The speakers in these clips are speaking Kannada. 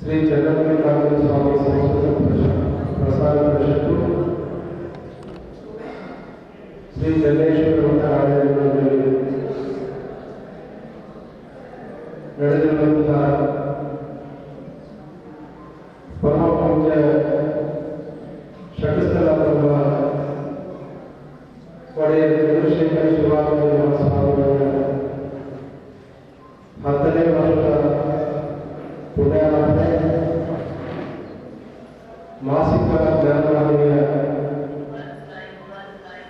श्री चैतन्य स्वामी संस्कृत प्रसार परिषद श्री जनेश्वर उदाहरण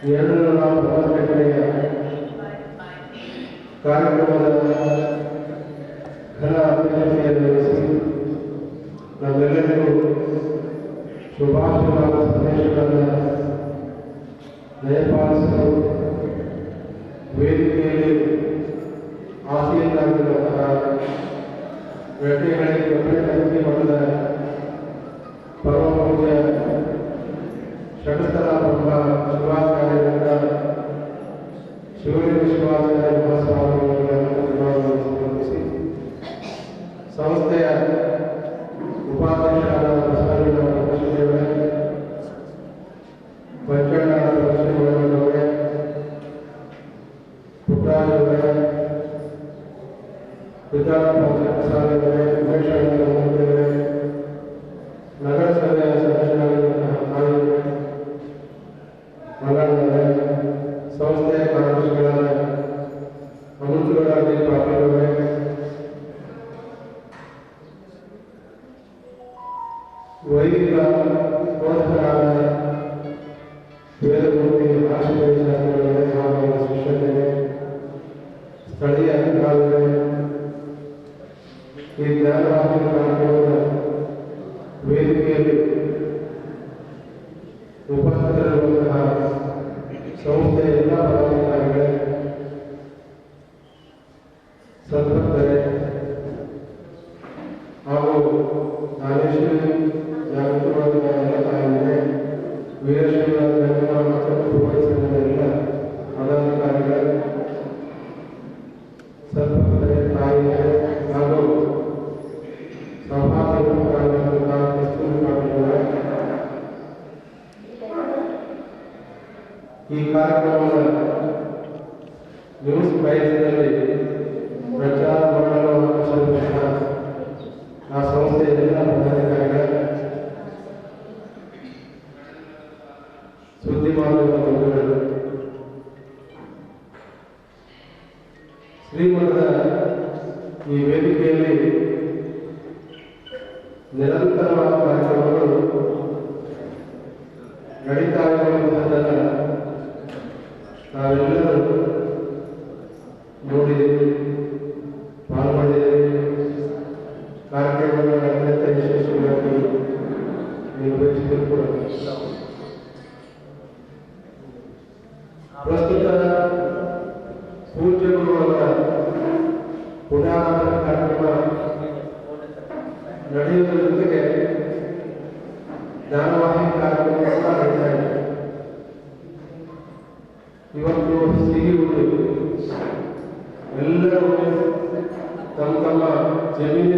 ಇವೆರಡನ್ನು ನಾವು ವ್ಯವಸ್ಥೆ ಕಡೆಯ ಕಾರ್ಯಕ್ರಮದ ಘನ ಅಭಿವೃದ್ಧಿಯನ್ನು ನಡೆಸಿ ನಮ್ಮೆಲ್ಲರಿಗೂ ಶುಭಾಶಯವಾದ ಸಂದೇಶಗಳನ್ನು ದಯಪಾಲಿಸಲು ವೇದಿಕೆಯಲ್ಲಿ ಆಸೀನಾಗಿರುವಂತಹ ವೆಟೆಗಳಿಗೆ ಒಬ್ಬರೇ ಕಲಿಕೆ ಮಾಡಿದ ಪರಮ ಪೂಜೆ ಷಟಸ್ಥಲ ಪ್ರಭುಗಳ ಶಿವಾಜಿ obrigado a Deus, उपस्थित लोग सौ से Nós vamos ter né, na ಕಾರ್ಯಕ್ರಮ ನಡೆಯುವುದರ ಜೊತೆಗೆ ಜ್ಞಾನವಾಹಿ ಕಾರ್ಯಕ್ರಮ ಕೂಡ ನಡೀತಾ ಇದೆ ಇವತ್ತು ಸಿಹಿ ಉಂಟು. ಎಲ್ಲರೂ ತಮ್ಮ ತಮ್ಮ ಜಮೀನಿನ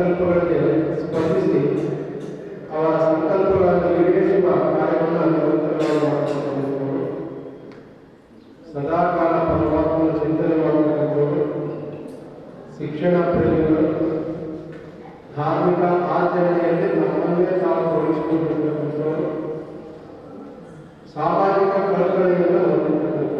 ಸಂಕಲ್ಪಗಳಿಗೆ ಸ್ಪಂದಿಸಿ ಅವರ ಸಂಕಲ್ಪಗಳನ್ನು ಈಡೇರಿಸುವ ಕಾರ್ಯವನ್ನು ನಿರಂತರವಾಗಿ ಸದಾಕಾಲ ಪರಮಾತ್ಮನ ಚಿಂತನೆ ಮಾಡತಕ್ಕಂಥವರು ಶಿಕ್ಷಣ ಪ್ರೇಮಿಗಳು, ಧಾರ್ಮಿಕ ಆಚರಣೆಯಲ್ಲಿ ನಮ್ಮನ್ನೇ ತಾವು ತೊಡಗಿಸಿಕೊಂಡಿರ್ತಕ್ಕಂಥವರು ಸಾಮಾಜಿಕ ಕಳಕಳಿಯನ್ನು ಹೊಂದಿರತಕ್ಕಂಥವರು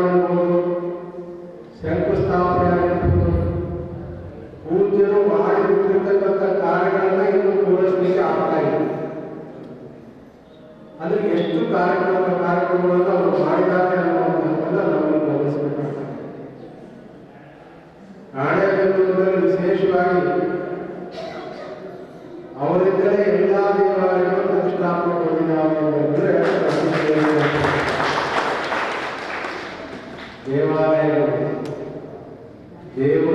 ಪೂಜ್ಯರು ಮಾಡಿ ಬಿಟ್ಟಿರ್ತಕ್ಕಂಥ ಕಾರ್ಯಗಳನ್ನ ಇನ್ನು ಪೂರೈಸಲಿಕ್ಕೆ ಆಗ್ತಾ ಇಲ್ಲ ಅಂದ್ರೆ ಎಷ್ಟು ಕಾರ್ಯಕ್ರಮ ಕಾರ್ಯಕ್ರಮಗಳನ್ನು ಅವರು ಮಾಡಿದ್ದಾರೆ ಅನ್ನುವಂಥದ್ದನ್ನ ನಾವು ಗಮನಿಸಬೇಕಾಗ್ತದೆ ನಾಣ್ಯದಲ್ಲಿ ವಿಶೇಷವಾಗಿ ಅವರಿಂದಲೇ ಎಲ್ಲ ದೇವಾಲಯಗಳು ಪ್ರತಿಷ್ಠಾಪನೆಗೊಂಡಿದ್ದಾವೆ ಅಂದರೆ ದೇವಾಲಯಗಳು ದೇವರು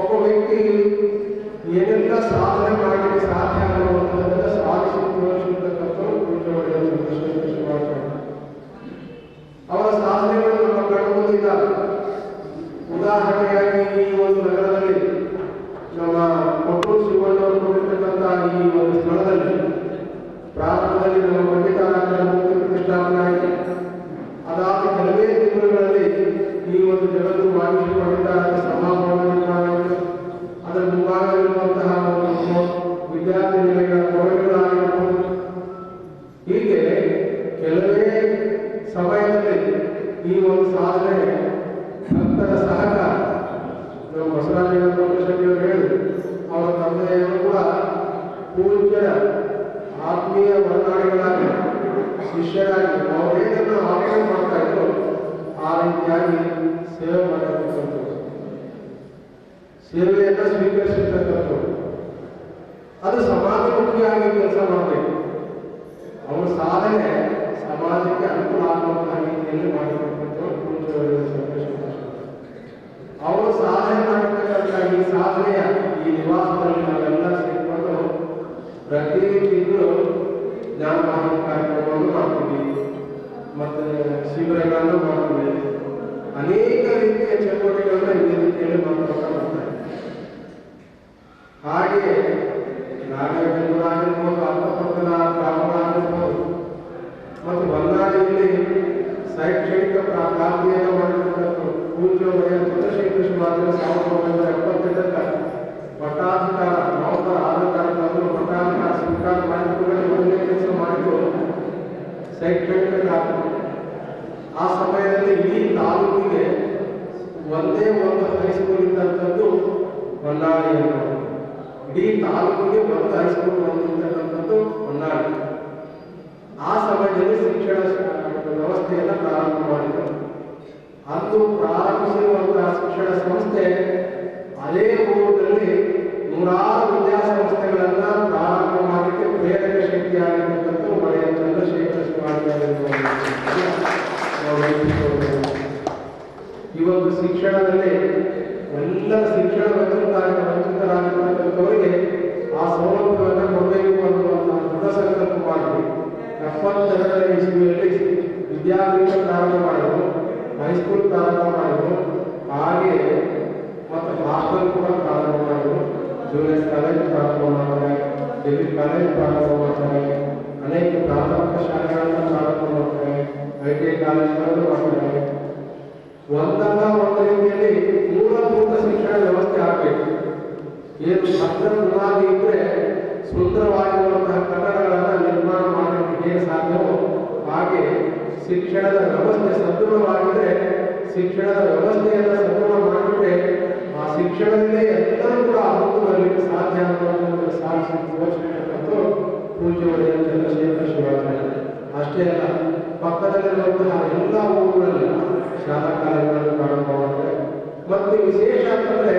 ಒಬ್ಬ ವ್ಯಕ್ತಿ ಏನೆಲ್ಲ ಸಾಧನೆ ಮಾಡಲಿಕ್ಕೆ ಸಾಧ್ಯ ಆಗಿರುವಂಥದ್ದನ್ನ ಸಾಧಿಸಿ ತೋರಿಸಿರ್ತಕ್ಕಂಥವ್ರು ಪೂಜೆ ಒಡೆಯರು ಅವರ ಸಾಧನೆಗಳು ನಮ್ಮ ಉದಾಹರಣೆಯಾಗಿ ಈ ಒಂದು ನಗರದಲ್ಲಿ ನಮ್ಮ ಕೊಟ್ಟೂರು ಶಿವಣ್ಣವರು ಕೊಟ್ಟಿರ್ತಕ್ಕಂತಹ ಈ ಒಂದು ಸ್ಥಳದಲ್ಲಿ ಪ್ರಾರಂಭದಲ್ಲಿ ನಮ್ಮ ಪಂಡಿತಾರಾಧ್ಯ ಪ್ರತಿಷ್ಠಾಪನೆ ಆಮೇಲೆ ಸಮಾಜಕ್ಕೆ ಅನುಕೂಲ ಆಗುವಂತಹ ರೀತಿಯಲ್ಲಿ ಸಂತೋಷ ಅವರು ಸಾಧನೆ ಮಾಡತಕ್ಕಂಥ ಈ ಸಾಧನೆಯ ಈ ನಿವಾಸದಲ್ಲಿ ನಾವೆಲ್ಲ ಸೇರಿಕೊಂಡು ಪ್ರತಿ ತಿಂಗಳು ಜ್ಞಾನ ಕಾರ್ಯಕ್ರಮವನ್ನು ಮಾಡ್ತೀವಿ. ಮತ್ತೆ ಶಿಬಿರಗಳನ್ನು ಮಾಡ್ತೀವಿ. ವ್ಯವಸ್ಥೆಯನ್ನು ಪ್ರಾರಂಭ ಮಾಡಿದರು. ಅಂದು ಪ್ರಾರಂಭಿಸಿರುವಂತಹ ಶಿಕ್ಷಣ ಸಂಸ್ಥೆ ಅದೇ ಊರಿನಲ್ಲಿ ನೂರಾರು ವಿದ್ಯಾಸಂಸ್ಥೆಗಳನ್ನ ಪ್ರಾರಂಭ ಮಾಡಲಿಕ್ಕೆ ಪ್ರೇರಕ ಶಕ್ತಿಯಾಗಿರ್ತಕ್ಕಂಥ ಒಳ್ಳೆಯ ಚಂದ್ರಶೇಖರ ಈ ಇವತ್ತು ಶಿಕ್ಷಣದಲ್ಲಿ ಎಲ್ಲ ಶಿಕ್ಷಣ ವಂಚಿತರಾಗಿ ವಂಚಿತರಾಗಿರ್ತಕ್ಕಂಥವರಿಗೆ ಆ ಸೌಲಭ್ಯವನ್ನು ಕೊಡಬೇಕು ಅನ್ನುವಂತಹ ದೃಢ ಸಂಕಲ್ಪ ಮಾಡಿ ಎಪ್ಪತ್ತೆರಡನೇ ಇಸ್ವಿಯಲ್ಲಿ ವಿದ್ಯಾಪೀಠ ಪ್ರಾರಂಭ ಮಾಡಿದ್ರು ಹೈಸ್ಕೂಲ್ ಪ್ರಾರಂಭ ಮಾಡಿದ್ರು, ಹಾಗೆ ಮತ್ತು ಹಾಸ್ಟೆಲ್ ಕೂಡ ಪ್ರಾರಂಭ ಮಾಡಿದ್ರು. ಜೂನಿಯರ್ ಕಾಲೇಜ್ ಪ್ರಾರಂಭ ಮಾಡ್ತಾರೆ ಡಿಗ್ರಿ ಕಾಲೇಜ್ ಪ್ರಾರಂಭ ಮಾಡ್ತಾರೆ, ಅನೇಕ ಪ್ರಾಥಮಿಕ ಶಾಲೆಗಳನ್ನು ಪ್ರಾರಂಭ ಮಾಡ್ತಾರೆ ಐ ಟಿ ಐ ಕಾಲೇಜ್ಗಳನ್ನು ಮಾಡ್ತಾರೆ ಒಂದಲ್ಲ ಒಂದು ರೀತಿಯಲ್ಲಿ ಮೂಲಭೂತ ಶಿಕ್ಷಣ ವ್ಯವಸ್ಥೆ ಆಗಬೇಕು ಏನು ಭದ್ರ ಬುನಾದಿ ಇದ್ರೆ ಸುಂದರವಾಗಿರುವಂತಹ ಕಟ್ಟಡಗಳನ್ನು ನಿರ್ಮಾಣ ಮಾಡಲಿಕ್ಕೆ ಹೇಗೆ ಸಾಧ್ಯವೋ ಹಾಗೆ ಶಿಕ್ಷಣದ ವ್ಯವಸ್ಥೆ ಸದೃಢವಾಗಿದ್ದರೆ ಶಿಕ್ಷಣದ ವ್ಯವಸ್ಥೆಯನ್ನು ಸದೃಢ ಮಾಡಿದ್ರೆ ಆ ಶಿಕ್ಷಣದಲ್ಲೇ ಎಲ್ಲರೂ ಕೂಡ ಬರಲಿಕ್ಕೆ ಸಾಧ್ಯ ಅನ್ನೋದನ್ನು ಸಾಧಿಸಿ ಪೂಜ್ಯ ಒಡೆಯ ಚಂದ್ರಶೇಖರ ಶಿವಾಚಾರ್ಯ. ಅಷ್ಟೇ ಅಲ್ಲ, ಪಕ್ಕದಲ್ಲಿರುವಂತಹ ಎಲ್ಲ ಊರುಗಳಲ್ಲಿ ಶಾಲಾ ಕಾಲೇಜುಗಳನ್ನು ಪ್ರಾರಂಭ ಮಾಡ್ತಾರೆ. ಮತ್ತು ವಿಶೇಷ ಅಂತಂದರೆ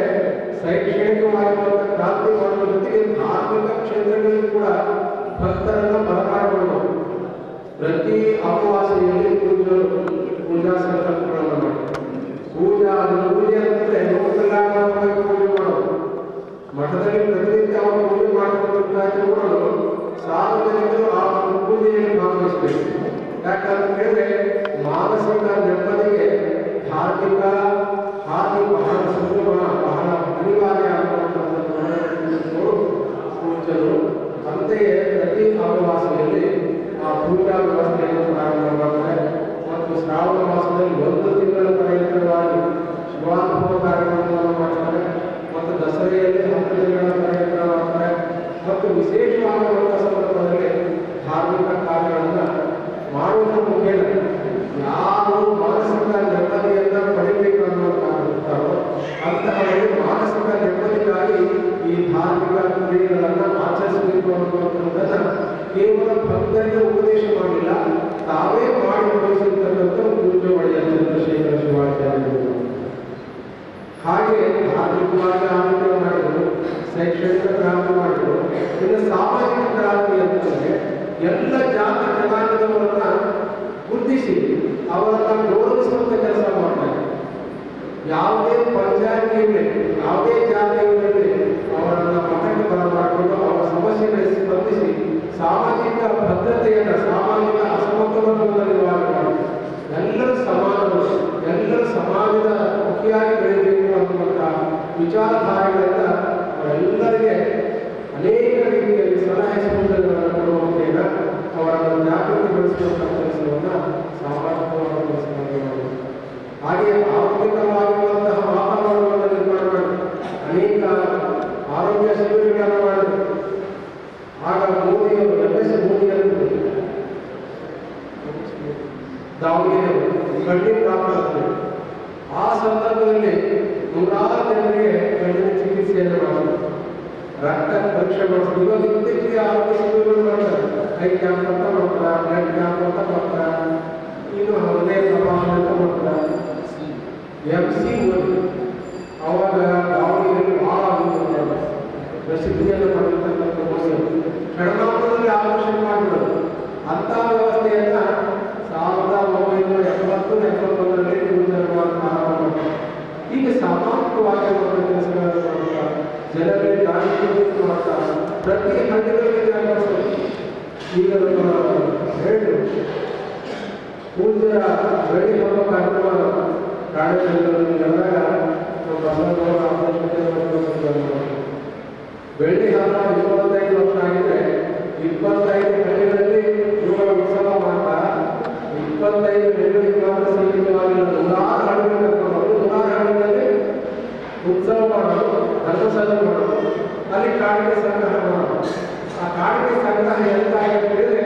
ಶೈಕ್ಷಣಿಕವಾಗಿರುವಂಥ ಕ್ರಾಂತಿ ಮಾಡುವ ಜೊತೆಗೆ ಧಾರ್ಮಿಕ ಕ್ಷೇತ್ರಗಳಲ್ಲಿ ಕೂಡ ಭಕ್ತರನ್ನು ಬರಮಾಡಿಕೊಳ್ಳಬಹುದು ಪ್ರತಿ ಅಮಾವಾಸ್ಯೆಯಲ್ಲಿ ಪೂಜರು ಪೂಜಾ ಸಂಕಲ್ಪಗಳನ್ನು ಮಾಡ್ತಾರೆ ಪೂಜಾ ಅದು ಪೂಜೆ ಅಂತಂದ್ರೆ ಲೋಕಕಲ್ಯಾಣವಾಗಿ ಪೂಜೆ ಮಾಡೋದು ಮಠದಲ್ಲಿ ಪ್ರತಿನಿತ್ಯ ಅವರು ಪೂಜೆ ಮಾಡಿಕೊಂಡಿರ್ತಾರೆ ಕೂಡ ಸಾರ್ವಜನಿಕರು ಆ ಒಂದು ಪೂಜೆಯಲ್ಲಿ ಭಾಗವಹಿಸಬೇಕು ಯಾಕಂತ ಹೇಳಿದ್ರೆ ಮಾನಸಿಕ ನೆಮ್ಮದಿಗೆ ಧಾರ್ಮಿಕ ಹಾಗೆ ಬಹಳ ಸುಲಭ ಬಹಳ ಅನಿವಾರ್ಯ ಆಗುವಂತಹ ಪೂಜರು ಅಂತೆಯೇ ಪ್ರತಿ ಅಮಾವಾಸ್ಯೆಯಲ್ಲಿ ಆ ಪೂಜಾ ವ್ಯವಸ್ಥೆಯನ್ನು ಪ್ರಾರಂಭ ಮಾಡ್ತಾರೆ ಮತ್ತು ಶ್ರಾವಣ ಮಾಸದಲ್ಲಿ ಒಂದು ತಾವೇ ಮಾಡಿ ತೋರಿಸಿರ್ತಕ್ಕಂಥ ಪೂಜ್ಯ ಒಡೆಯ ಚಂದ್ರಶೇಖರ ಶಿವಾಚಾರ್ಯರು ಹಾಗೆ ಧಾರ್ಮಿಕವಾಗಿ ಆರೋಗ್ಯ ಮಾಡಿದರು, ಶೈಕ್ಷಣಿಕ ಕ್ರಾಂತಿ ಮಾಡಿದರು. ಇನ್ನು ಸಾಮಾಜಿಕ ಕ್ರಾಂತಿ ಅಂತಂದರೆ ಎಲ್ಲ ಜಾತಿ ಜನಾಂಗದವರನ್ನ ಗುರುತಿಸಿ ಅವರನ್ನ ಗೌರವಿಸುವಂತ ಕೆಲಸ ಮಾಡ್ತಾರೆ. ಯಾವುದೇ ಪಂಚಾಯತಿ ಇರಲಿ ಯಾವುದೇ ಸಾರ್ವಜನಿಕರಿಗೆ ಕಣ್ಣಿನ ಚಿಕಿತ್ಸೆಯನ್ನು ಮಾಡೋದು ರಕ್ತ ಪರೀಕ್ಷೆ ಮಾಡಿಸೋದು ಇವಾಗ ನಿತ್ಯಕ್ರಿಯ ಆರೋಗ್ಯ ಶಿಬಿರಗಳು ಮಾಡ್ತಾರೆ? ಐ ಕ್ಯಾಂಪ್ ಅಂತ ಮಾಡ್ತಾರೆ, ಬ್ಲಡ್ ಕ್ಯಾಂಪ್ ಅಂತ ಮಾಡ್ತಾರೆ, ಇನ್ನು ಹೃದಯ ಸಮಾನ ಅಂತ ಮಾಡ್ತಾರೆ. ಎಂ ಸಿ ಓದಿ ಅವಾಗ ದಾವಣಗೆರೆ ಭಾಳ ಆಗುತ್ತೆ ಪ್ರಸಿದ್ಧಿಯನ್ನು ಪಡೆದಿರ್ತಕ್ಕಂಥ ಕೋರ್ಸ್ ಕಡಿಮಾಪದಲ್ಲಿ ಆಲೋಚನೆ ಮಾಡಿದರು? ಅಂಥ ವ್ಯವಸ್ಥೆಯನ್ನು ಸಾವಿರದ ಒಂಬೈನೂರ ಎಪ್ಪತ್ತು ಎಪ್ಪತ್ತೊಂದರಲ್ಲಿ ಮಾಡಿದ್ದಾರೆ ಹೀಗೆ ಸಾಮಾಜಿಕವಾಗಿ ಮಾಡುವ ಕೆಲಸಗಳನ್ನು ಮಾಡ್ತಾ ಜನರಿಗೆ ದಾರಿ ಮಾಡ್ತಾ ಪ್ರತಿ ಹಳ್ಳಿಗಳಿಗೆ ಈಗ ನಮ್ಮ ಹೇಳಿದ್ರು ಪೂಜ್ಯರ ಬೆಳ್ಳಿ ಹಬ್ಬ ಕಾರ್ಯಕ್ರಮ ಬಸವನವರ ಆದರ್ಶವನ್ನು ಬೆಳ್ಳಿ ಹಬ್ಬ ಇಪ್ಪತ್ತೈದು ವರ್ಷ ಆಗಿದೆ. ಇಪ್ಪತ್ತೈದು ಹಳ್ಳಿಗಳಲ್ಲಿ ಇವುಗಳ ಉತ್ಸವ ಮಾಡ್ತಾ ಇಪ್ಪತ್ತೈದು ಹಳ್ಳಿಗಳಿಗೆ ಮಾತ್ರ ಸೀಮಿತವಾಗಿಲ್ಲ ನೂರಾರು ಹಳ್ಳಿಗಳು ಕರ್ಕೊಂಡು ಹೋಗಿ ನೂರಾರು ಹಳ್ಳಿಗಳಲ್ಲಿ ಉತ್ಸವ ಮಾಡೋದು ಧರ್ಮಸಭೆ ಮಾಡೋದು ಅಲ್ಲಿ ಕಾಣಿಕೆ ಸಂಗ್ರಹ ಆ ಕಾಣಿಕೆ ಸಂಗ್ರಹ ಎಂತ ಹೇಳಿದ್ರೆ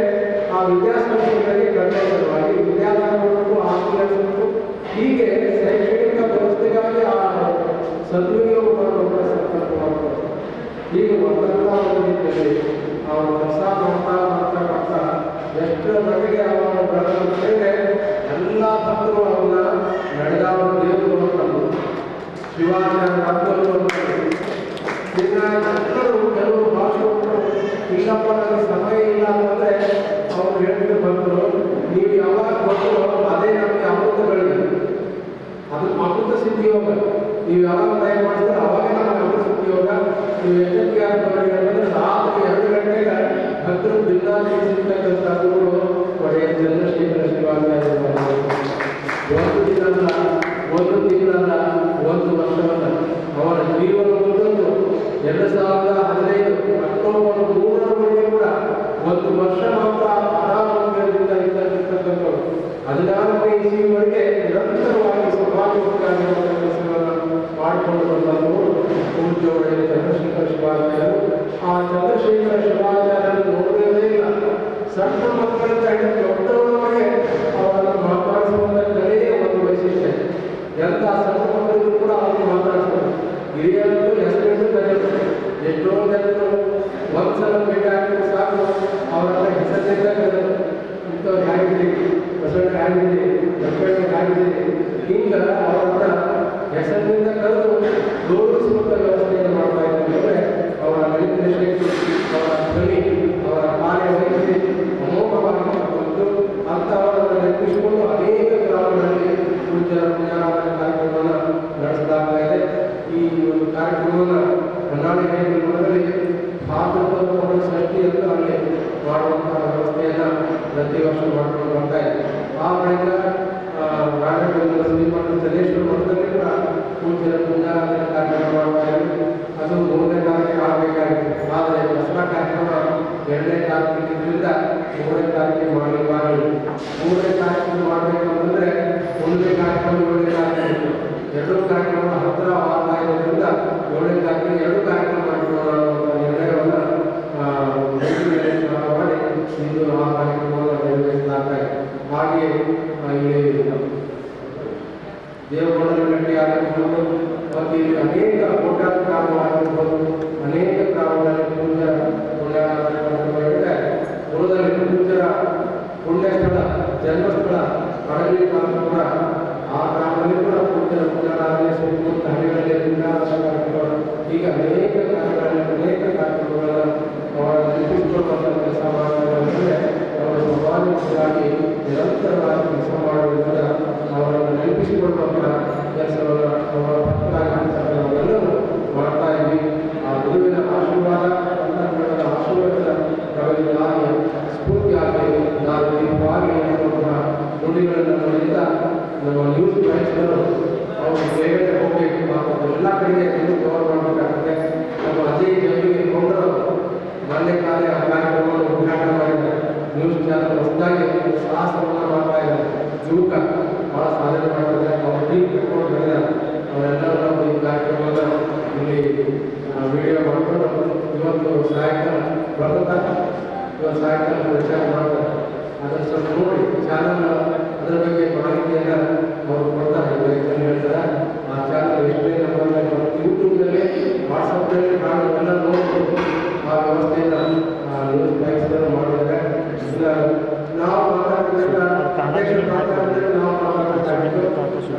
ಆ ವಿದ್ಯಾಸಂಸ್ಥೆಗಳಿಗೆ ಕಡಿಮೆ ಸಲುವಾಗಿ ವಿದ್ಯಾದಾನ ಮಾಡಬೇಕು ಆಸ್ತಿ ನಡೆಸಬೇಕು ಹೀಗೆ ಶೈಕ್ಷಣಿಕ ವ್ಯವಸ್ಥೆಗಾಗಿ ಆ ಸದ್ವಿನಿಯೋಗ ಮಾಡುವಂಥ ಸಂಕಲ್ಪವಾಗುತ್ತದೆ ಈಗ ಒಂದಂತ ಒಂದು ಅವರು ಕೆಲಸ ಮಾಡ್ತಾ ಮಾಡ್ತಾ ಮಾಡ್ತಾ ಎಷ್ಟರ ಮಟ್ಟಿಗೆ ಅವರು ಬೆಳೆದ ಅಂತ ಹೇಳಿದ್ರೆ ಎಲ್ಲ ಭಕ್ತರು ಅವನ್ನ ನಡೆದಾವ ದೇವರು ಅಂತಂದು ಶಿವಾಚಾರ್ಯ ಅಂತಂದು ಇನ್ನ ಇಲ್ಲಪ್ಪ ಸಮಯ ಇಲ್ಲ ಅಂತಂದ್ರೆ ಅವ್ರು ಹೇಳಿದ್ರು ಬಂದರು ನೀವು ಯಾವಾಗ ಬಂದರೂ ಅದೇ ನಮಗೆ ಅಮೃತಗಳಿದೆ ಅದು ಅಮೃತ ಸಿದ್ಧಿಯೋಗ. ನೀವು ಯಾವಾಗ ಪ್ರಯತ್ನ ಮಾಡಿದ್ರೆ ಅವಾಗ ನಮಗೆ ಅಮೃತ ಸಿದ್ಧಿಯೋಗ. ನೀವು ಎಚ್ಚರಿಕೆ ಆಗ್ತಾರೆ ಅಂತಂದ್ರೆ ರಾತ್ರಿ ಎರಡು ಗಂಟೆಗೆ ಭಕ್ತರು ಬಿನ್ನಾದಿ ಸಿಗ್ತಕ್ಕಂಥ ಗುರುಗಳು ಒಡೆಯ ಚಂದ್ರಶೇಖರ ಶಿವಾಚಾರ್ಯ ಒಂದು ದಿನ ಅಲ್ಲ ಒಂದು ತಿಂಗಳಲ್ಲ ಒಂದು ವರ್ಷವಲ್ಲ ಅವರ ಜೀವನ ಎರಡು ಸಾವಿರದ ಹದಿನೈದು ಅಕ್ಟೋಬರ್ ಮೂರರವರೆಗೆ ಕೂಡ ಒಂದು ವರ್ಷ ಮಾತ್ರ ಅನಾರೋಗ್ಯದಿಂದ ಇದ್ದಕ್ಕಿರ್ತಕ್ಕಂಥವ್ರು ಹದಿನಾರನೇ ಇಸಿಯವರೆಗೆ ನಿರಂತರವಾಗಿ ಸಮಾಜಮುಖಿಯಾಗಿರುವ ಕೆಲಸಗಳನ್ನು ಮಾಡಿಕೊಂಡು ಬಂದವರು ಪೂಜ್ಯ ಒಡೆಯ ಚಂದ್ರಶೇಖರ ಶಿವಾಚಾರ್ಯರು ಆ ಚಂದ್ರಶೇಖರ ಶಿವಾಚಾರ್ಯರು ನೋಡುವುದೇ ಇಲ್ಲ ಸಣ್ಣ ಮಕ್ಕಳಿಂದ ಹಿಡಿದು ದೊಡ್ಡವರವರೆಗೆ ಅವರನ್ನು ಮಾತಾಡಿಸುವಂಥ ಕಲೆಯೇ ಒಂದು ವೈಶಿಷ್ಟ್ಯ ಎಂಥ ಸಣ್ಣ माणसाला भेट आहे तो का आवडला हिंसा नाही करत तिथं न्याय दिले कसं न्याय दिले धक्कडे न्याय दिले तीन जरा आवडता ह्यासाठी करतो दोन स्वतः व्यवस्थेने मांडता येईल बरोबर आहे आवडा नवीन प्रश्न ದೇವಗೊಂಡನ ಗಟ್ಟಿ ಆಗಿರ್ಬೋದು ಮತ್ತು ಇಲ್ಲಿ ಅನೇಕ ಕೋಟ್ಯಾದ ಗ್ರಾಮವಾಗಿರ್ಬೋದು ಅನೇಕ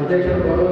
ಅಧ್ಯಕ್ಷರು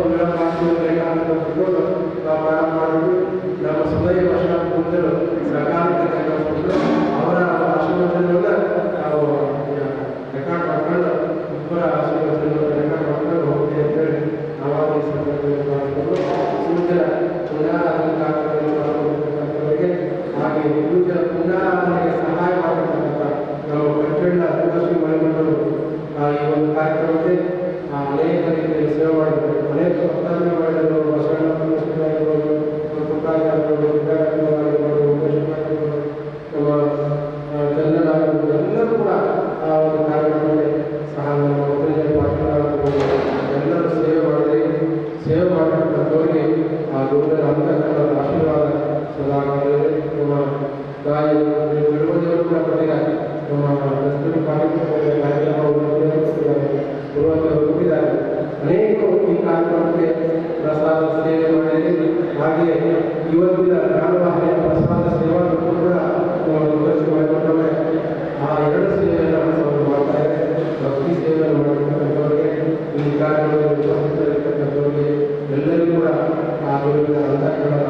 何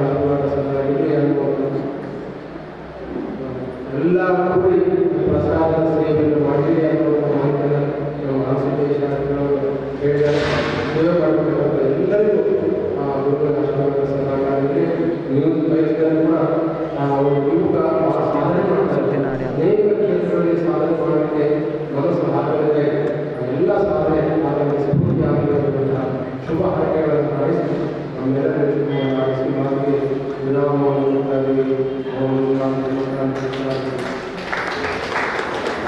だろう?